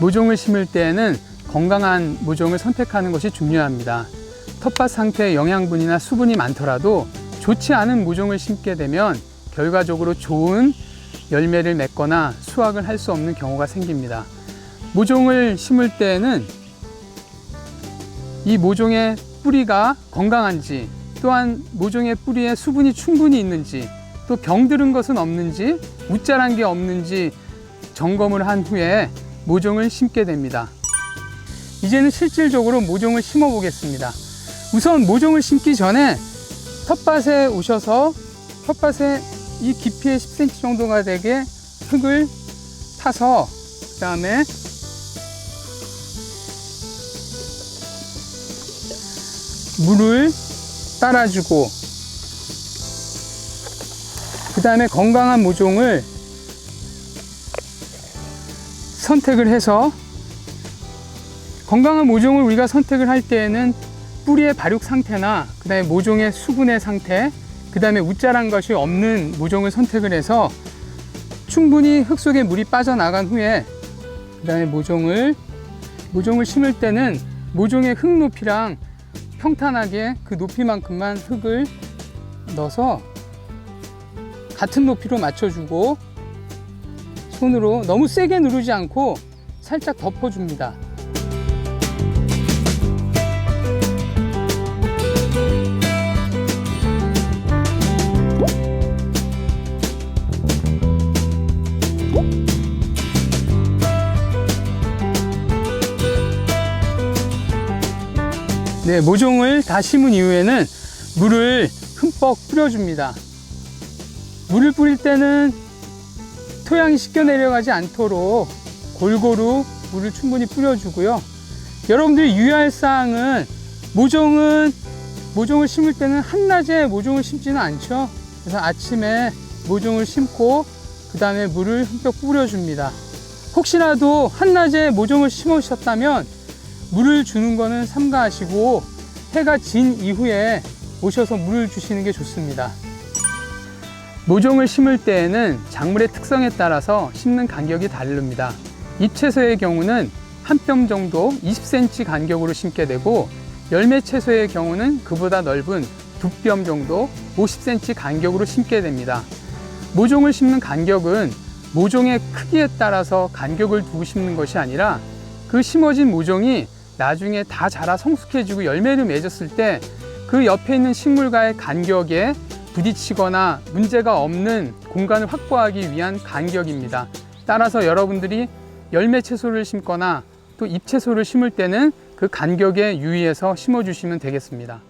모종을 심을 때에는 건강한 모종을 선택하는 것이 중요합니다. 텃밭 상태에 영양분이나 수분이 많더라도 좋지 않은 모종을 심게 되면 결과적으로 좋은 열매를 맺거나 수확을 할 수 없는 경우가 생깁니다. 모종을 심을 때에는 이 모종의 뿌리가 건강한지 또한 모종의 뿌리에 수분이 충분히 있는지 또 병들은 것은 없는지 웃자란 게 없는지 점검을 한 후에 모종을 심게 됩니다. 이제는 실질적으로 모종을 심어 보겠습니다. 우선 모종을 심기 전에 텃밭에 오셔서 텃밭에 이 깊이의 10cm 정도가 되게 흙을 타서 그 다음에 물을 따라주고 그 다음에 건강한 모종을 선택을 해서 건강한 모종을 우리가 선택을 할 때에는 뿌리의 발육 상태나 그 다음에 모종의 수분의 상태 그 다음에 웃자란 것이 없는 모종을 선택을 해서 충분히 흙 속에 물이 빠져나간 후에 그 다음에 모종을 모종을 심을 때는 모종의 흙 높이랑 평탄하게 그 높이만큼만 흙을 넣어서 같은 높이로 맞춰주고 손으로 너무 세게 누르지 않고 살짝 덮어줍니다. 네, 모종을 다 심은 이후에는 물을 흠뻑 뿌려줍니다. 물을 뿌릴 때는 토양이 씻겨 내려가지 않도록 골고루 물을 충분히 뿌려주고요. 여러분들이 유의할 사항은 모종은 모종을 심을 때는 한낮에 모종을 심지는 않죠. 그래서 아침에 모종을 심고 그 다음에 물을 흠뻑 뿌려줍니다. 혹시라도 한낮에 모종을 심으셨다면 물을 주는 거는 삼가하시고 해가 진 이후에 오셔서 물을 주시는 게 좋습니다. 모종을 심을 때에는 작물의 특성에 따라서 심는 간격이 다릅니다. 잎채소의 경우는 한 뼘 정도 20cm 간격으로 심게 되고 열매 채소의 경우는 그보다 넓은 두 뼘 정도 50cm 간격으로 심게 됩니다. 모종을 심는 간격은 모종의 크기에 따라서 간격을 두고 심는 것이 아니라 그 심어진 모종이 나중에 다 자라 성숙해지고 열매를 맺었을 때 그 옆에 있는 식물과의 간격에 부딪히거나 문제가 없는 공간을 확보하기 위한 간격입니다. 따라서 여러분들이 열매 채소를 심거나 또 잎 채소를 심을 때는 그 간격에 유의해서 심어 주시면 되겠습니다.